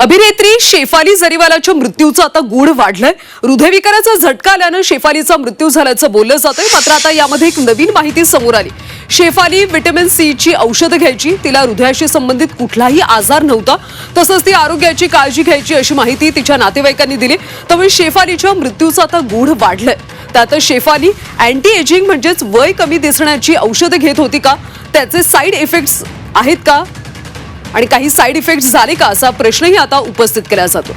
अभिनेत्री शेफाली जरीवालाच्या मृत्यूचं आता गूढ वाढलंय. हृदयविकाराचा झटका आल्यानं शेफालीचा मृत्यू झाल्याचं बोललं जातंय. मात्र आता यामध्ये एक नवीन माहिती समोर आली. शेफाली व्हिटॅमिन सी ची औषधं घ्यायची. तिला हृदयाशी संबंधित कुठलाही आजार नव्हता. तसंच ती आरोग्याची काळजी घ्यायची अशी माहिती तिच्या नातेवाईकांनी दिली. त्यामुळे शेफालीच्या मृत्यूचं आता गूढ वाढलंय. त्यातच शेफाली अँटी एजिंग म्हणजेच वय कमी दिसण्याची औषधं घेत होती का? त्याचे साईड इफेक्ट्स आहेत का? आणि काही साईड इफेक्ट झाले का? असा प्रश्नही आता उपस्थित केला जातो.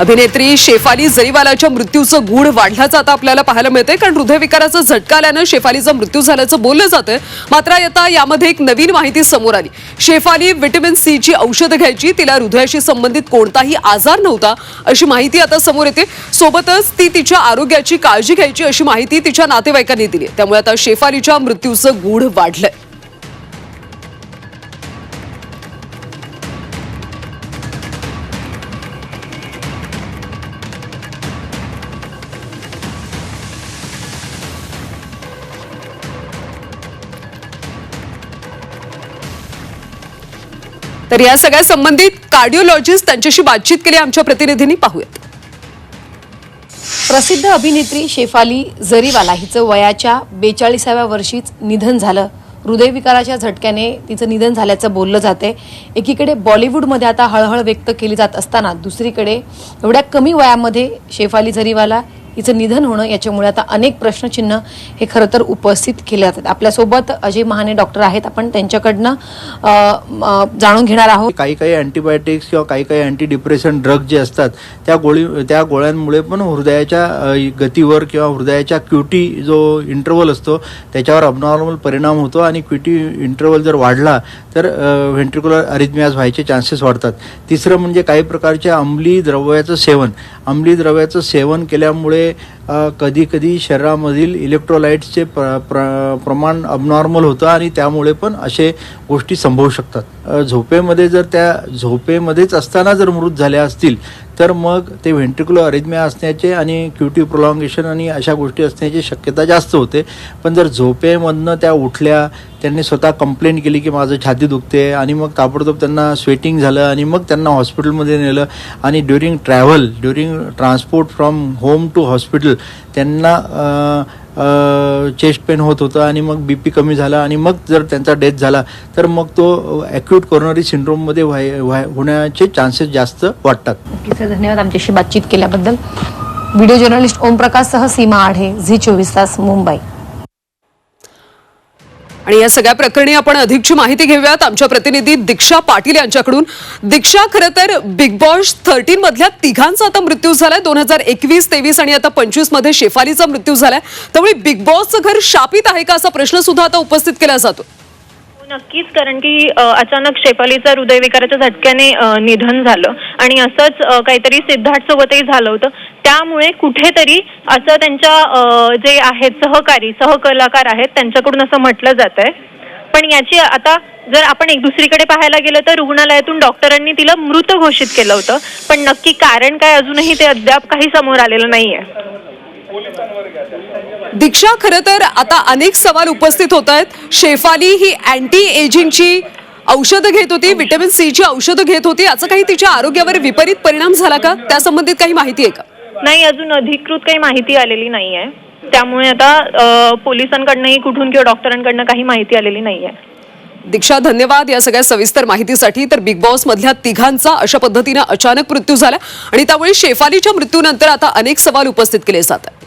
अभिनेत्री शेफाली जरीवालाच्या मृत्यूचं गूढ वाढल्याचं आता आपल्याला पाहायला मिळतंय. कारण हृदयविकाराचा झटका आल्यानं शेफालीचा मृत्यू झाल्याचं बोललं जातंय. मात्र आता यामध्ये एक नवीन माहिती समोर आली. शेफाली व्हिटॅमिन सीची औषधं घ्यायची. तिला हृदयाशी संबंधित कोणताही आजार नव्हता अशी माहिती आता समोर येते. सोबतच ती तिच्या आरोग्याची काळजी घ्यायची अशी माहिती तिच्या नातेवाईकांनी दिली त्यामुळे आता शेफालीच्या मृत्यूचं गूढ वाढलंय. तर या सगळ्या संबंधित कार्डिओलॉजिस्ट त्यांच्याशी बातचीत केली. आमच्या प्रतिनिधींनी पाहूयात. प्रसिद्ध अभिनेत्री शेफाली जरीवाला हिचं वयाच्या बेचाळीसाव्या वर्षीच निधन झालं. हृदयविकाराच्या झटक्याने तिचं निधन झाल्याचं बोललं जाते एकीकडे बॉलिवूडमध्ये आता हळहळ व्यक्त केली जात असताना दुसरीकडे एवढ्या कमी वयामध्ये शेफाली जरीवाला तिचं निधन होणं याच्यामुळे आता अनेक प्रश्नचिन्ह हे खरं तर उपस्थित केले जातात. आपल्यासोबत अजय महाने डॉक्टर आहेत. आपण त्यांच्याकडनं जाणून घेणार आहोत. काही काही अँटीबायोटिक्स किंवा काही काही अँटी डिप्रेशन ड्रग जे असतात त्या गोळी त्या गोळ्यांमुळे पण हृदयाच्या गतीवर किंवा हृदयाच्या क्युटी जो इंटरवल असतो त्याच्यावर अबनॉर्मल परिणाम होतो आणि क्युटी इंटरवल जर वाढला तर व्हेंट्रिक्युलर अरिथमियाज व्हायचे चान्सेस वाढतात. तिसरं म्हणजे काही प्रकारच्या अंमली द्रव्याचं सेवन. अंमली द्रव्याचं सेवन केल्यामुळे कधीकधी शरीरामधील इलेक्ट्रोलाइट्सचे प्र, प्र, प्रमाण अबनॉर्मल होतं आणि त्यामुळे पण असे गोष्टी संभवू शकतात. झोपेमध्ये जर त्या झोपेमध्येच असताना जर मृत झाल्या असतील तर मग ते व्हेंट्रिक्युलर अरिथमिया असण्याचे आणि क्युटी प्रोलॉंगेशन आणि अशा गोष्टी असण्याची शक्यता जास्त होते. पण जर झोपेमधनं त्या उठल्या त्यांनी स्वतः कंप्लेंट केली की माझं छाती दुखते आणि मग ताबडतोब त्यांना स्वेटिंग झालं आणि मग त्यांना हॉस्पिटलमध्ये नेलं आणि during travel during transport from home to hospital त्यांना चेस्ट पेन होत होतं आणि मग बी पी कमी झाला आणि मग जर त्यांचा डेथ झाला तर मग तो ॲक्यूट कोरोनरी सिंड्रोममध्ये व्हाय व्हाय होण्याचे चान्सेस जास्त वाटतात. ओके सर धन्यवाद आमच्याशी बातचीत केल्याबद्दल. व्हिडिओ जर्नलिस्ट ओमप्रकाश सह सीमा आढे झी चोवीस तास मुंबई. आणि या सगळ्या प्रकरणी आपण अधिकची माहिती घेऊयात. आमच्या प्रतिनिधी दीक्षा पाटील यांच्याकडून. दीक्षा खरं तर बिग बॉस थर्टीन मधल्या तिघांचा आता मृत्यू झालाय. दोन हजार एकवीस तेवीस आणि आता पंचवीसमध्ये शेफालीचा मृत्यू झालाय. त्यामुळे बिग बॉसचं घर शापित आहे का असा प्रश्न सुद्धा आता उपस्थित केला जातो. नक्कीच कारण की अचानक शेफालीचं हृदयविकाराच्या झटक्याने निधन झालं. आणि असंच काहीतरी सिद्धार्थ सोबतही झालं होतं. त्यामुळे कुठेतरी असं त्यांच्या जे आहेत सहकारी सहकलाकार आहेत त्यांच्याकडून असं म्हटलं जात आहे पण याची आता जर आपण एक दुसरीकडे पाहायला गेलं तर रुग्णालयातून डॉक्टरांनी तिला मृत घोषित केलं होतं. पण नक्की कारण काय अजूनही ते अद्याप काही समोर आलेलं नाहीये. दीक्षा खरं तर आता अनेक सवाल उपस्थित होत आहेत. शेफाली ही अँटी एजिंगची औषधं घेत होती व्हिटॅमिन सी ची औषधं घेत होती. याचा काही तिच्या आरोग्यावर विपरीत परिणाम झाला का? त्या संबंधित काही माहिती आहे का? नाही अजून अधिकृत काही माहिती आलेली नाही आहे त्यामुळे आता पोलिसांकडनंही कुठून किंवा डॉक्टरांकडनं काही माहिती आलेली नाही आहे दीक्षा धन्यवाद या सगळ्या सविस्तर माहितीसाठी. तर बिग बॉस मधल्या तिघांचा अशा पद्धतीनं अचानक मृत्यू झाला. आणि त्यामुळे शेफालीच्या मृत्यूनंतर आता अनेक सवाल उपस्थित केले जात आहेत